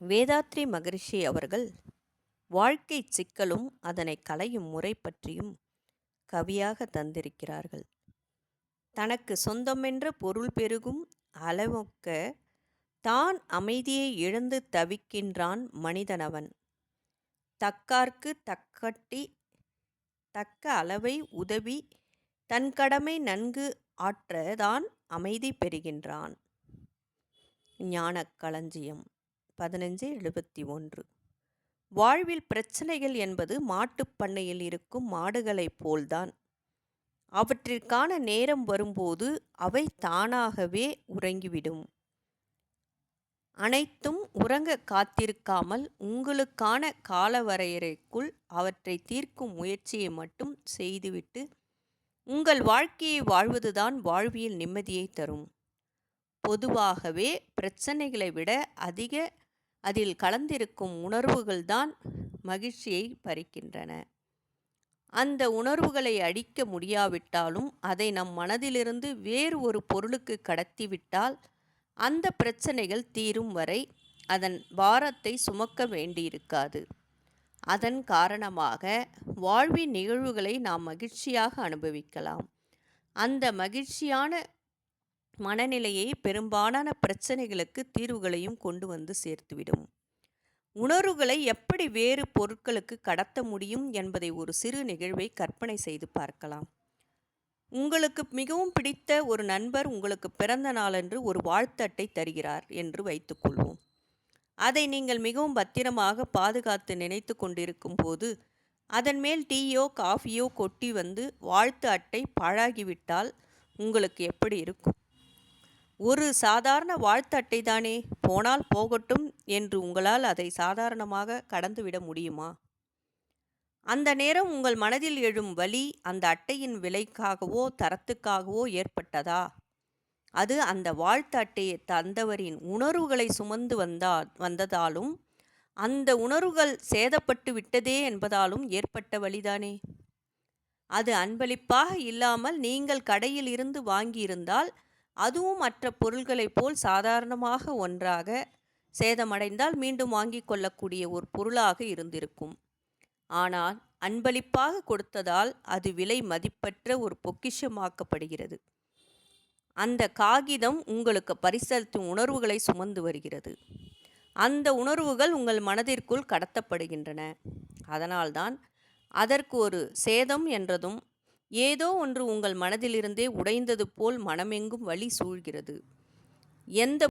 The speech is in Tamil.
வேதாத்ரி மகரிஷி அவர்கள் வாழ்க்கை சிக்கலும் அதனை களையும் முறை பற்றியும் கவியாக தந்திருக்கிறார்கள். தனக்கு சொந்தமென்ற பொருள் பெருகும் அளவுக்க தான் அமைதியை இழந்து தவிக்கின்றான் மனிதனவன். தக்கார்க்கு தக்கட்டி தக்க அளவை உதவி தன் கடமை நன்கு ஆற்ற தான் அமைதி பெறுகின்றான். ஞானக்களஞ்சியம். பதினஞ்சு எழுபத்தி ஒன்று. வாழ்வில் பிரச்சனைகள் என்பது மாட்டுப் பண்ணையில் இருக்கும் மாடுகளைப் போல்தான். அவற்றிற்கான நேரம் வரும்போது அவை தானாகவே உறங்கிவிடும். அனைத்தும் உறங்க காத்திருக்காமல் உங்களுக்கான காலவரையறைக்குள் அவற்றை தீர்க்கும் முயற்சியை மட்டும் செய்துவிட்டு உங்கள் வாழ்க்கையை வாழ்வதுதான் வாழ்வியல் நிம்மதியை தரும். பொதுவாகவே பிரச்சனைகளை விட அதிக அதில் கலந்திருக்கும் உணர்வுகள்தான் மகிழ்ச்சியை பறிக்கின்றன. அந்த உணர்வுகளை அழிக்க முடியாவிட்டாலும் அதை நம் மனதிலிருந்து வேறு ஒரு பொருளுக்கு கடத்திவிட்டால் அந்த பிரச்சனைகள் தீரும் வரை அதன் பாரத்தை சுமக்க வேண்டியிருக்காது. அதன் காரணமாக வாழ்வின் நிகழ்வுகளை நாம் மகிழ்ச்சியாக அனுபவிக்கலாம். அந்த மகிழ்ச்சியான மனநிலையை பெரும்பாலான பிரச்சனைகளுக்கு தீர்வுகளையும் கொண்டு வந்து சேர்த்துவிடும். உணர்வுகளை எப்படி வேறு பொருட்களுக்கு கடத்த முடியும் என்பதை ஒரு சிறு நிகழ்வை கற்பனை செய்து பார்க்கலாம். உங்களுக்கு மிகவும் பிடித்த ஒரு நண்பர் உங்களுக்கு பிறந்த நாளன்று ஒரு வாழ்த்தட்டை தருகிறார் என்று வைத்துக்கொள்வோம் அதை நீங்கள் மிகவும் பத்திரமாக பாதுகாத்து நினைத்து கொண்டிருக்கும் போது அதன் மேல் டீயோ காஃபியோ கொட்டி வந்து வாழ்த்து அட்டை பாழாகிவிட்டால் உங்களுக்கு எப்படி இருக்கும்? ஒரு சாதாரண வாழ்த்து அட்டை தானே போனால் போகட்டும் என்று உங்களால் அதை சாதாரணமாக கடந்துவிட முடியுமா? அந்த நேரம் உங்கள் மனதில் எழும் வலி அந்த அட்டையின் விலைக்காகவோ தரத்துக்காகவோ ஏற்பட்டதா? அது அந்த வாழ்த்து அட்டையை தந்தவரின் உணர்வுகளை சுமந்து வந்தா வந்ததாலும் அந்த உணர்வுகள் சேதப்பட்டு விட்டதே என்பதாலும் ஏற்பட்ட வழிதானே? அது அன்பளிப்பாக இல்லாமல் நீங்கள் கடையில் இருந்து வாங்கியிருந்தால் அதுவும் மற்ற பொருள்களைப் போல் சாதாரணமாக ஒன்றாக சேதமடைந்தால் மீண்டும் வாங்கிக் கொள்ளக்கூடிய ஒரு பொருளாக இருந்திருக்கும். ஆனால் அன்பளிப்பாக கொடுத்ததால் அது விலை மதிப்பற்ற ஒரு பொக்கிஷமாக்கப்படுகிறது. அந்த காகிதம் உங்களுக்கு பரிசளித்தும் உணர்வுகளை சுமந்து வருகிறது. அந்த உணர்வுகள் உங்கள் மனதிற்குள் கடத்தப்படுகின்றன. அதனால்தான் அதற்கு ஒரு சேதம் என்றதும் ஏதோ ஒன்று உங்கள் மனதிலிருந்தே உடைந்தது போல் மனமெங்கும் வலி சூழ்கிறது. எந்த